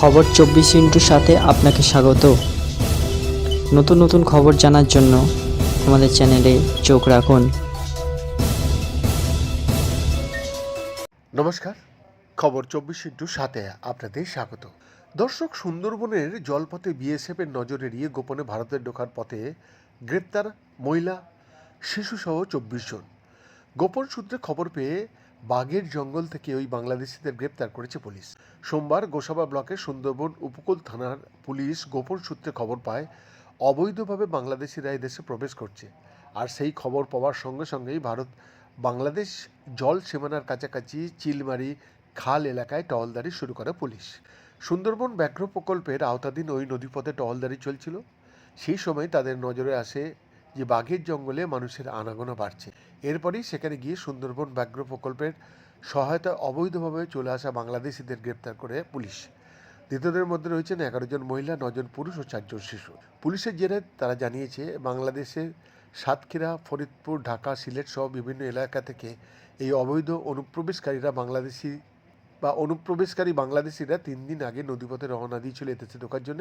খবর চব্বিশ ইন্টুর সাথে আপনাকে স্বাগত। নতুন নতুন খবর জানার জন্য আমাদের চ্যানেলে চোখ রাখুন। নমস্কার, খবর চব্বিশ ইন্টু সাথে আপনাদের স্বাগত। দর্শক, সুন্দরবনের জলপথে বিএসএফ এর নজর এড়িয়ে গোপনে ভারতের ঢোকার পথে গ্রেপ্তার মহিলা, শিশুসহ চব্বিশ জন। গোপন সূত্রে খবর পেয়ে বাঘের জঙ্গল থেকে ওই বাংলাদেশিদের গ্রেপ্তার করেছে পুলিশ। সোমবার গোসাবা ব্লকের সুন্দরবন উপকূল থানার পুলিশ গোপন সূত্রে খবর পায়, অবৈধভাবে বাংলাদেশিরা দেশে প্রবেশ করছে। আর সেই খবর পাওয়ার সঙ্গে সঙ্গেই ভারত, বাংলাদেশ জল সীমানার কাছাকাছি চিলমারি খাল এলাকায় টহলদারি শুরু করে পুলিশ। সুন্দরবন ব্যাঘ্র প্রকল্পের আওতাধীন ওই নদীপথে টহলদারি চলছিল। সেই সময় তাদের নজরে আসে যে বাঘের জঙ্গলে মানুষের আনাগোনা বাড়ছে। এরপরই সেখানে গিয়ে সুন্দরবন ব্যাঘ্র প্রকল্পের সহায়তায় অবৈধভাবে চলে আসা বাংলাদেশিদের গ্রেপ্তার করে পুলিশ। ধৃতদের মধ্যে রয়েছেন এগারো জন মহিলা নজন পুরুষ ও চারজন শিশু। পুলিশের জেরে তারা জানিয়েছে, বাংলাদেশের সাতক্ষীরা, ফরিদপুর, ঢাকা, সিলেট সহ বিভিন্ন এলাকা থেকে এই অবৈধ অনুপ্রবেশকারীরা বাংলাদেশি বা অনুপ্রবেশকারী বাংলাদেশিরা তিন দিন আগে নদীপথে রওনা দিয়েছিল। এদেশে ঢোকার জন্য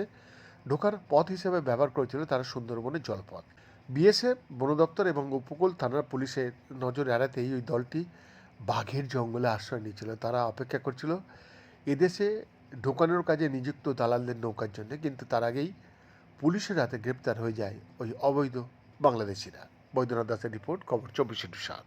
ঢোকার পথ হিসেবে ব্যবহার করেছিল তারা সুন্দরবনের জলপথ। বিএসএফ, বন দপ্তর এবং উপকূল থানার পুলিশের নজর এড়াতেই ওই দলটি বাঘের জঙ্গলে আশ্রয় নিয়েছিল। তারা অপেক্ষা করছিল, এদেশে ঢোকানোর কাজে নিযুক্ত দালালদের নৌকার জন্য, কিন্তু তার আগেই পুলিশের হাতে গ্রেপ্তার হয়ে যায় ওই অবৈধ বাংলাদেশিরা। বৈদ্যনাথ দাসের রিপোর্ট, খবর চব্বিশ সাত।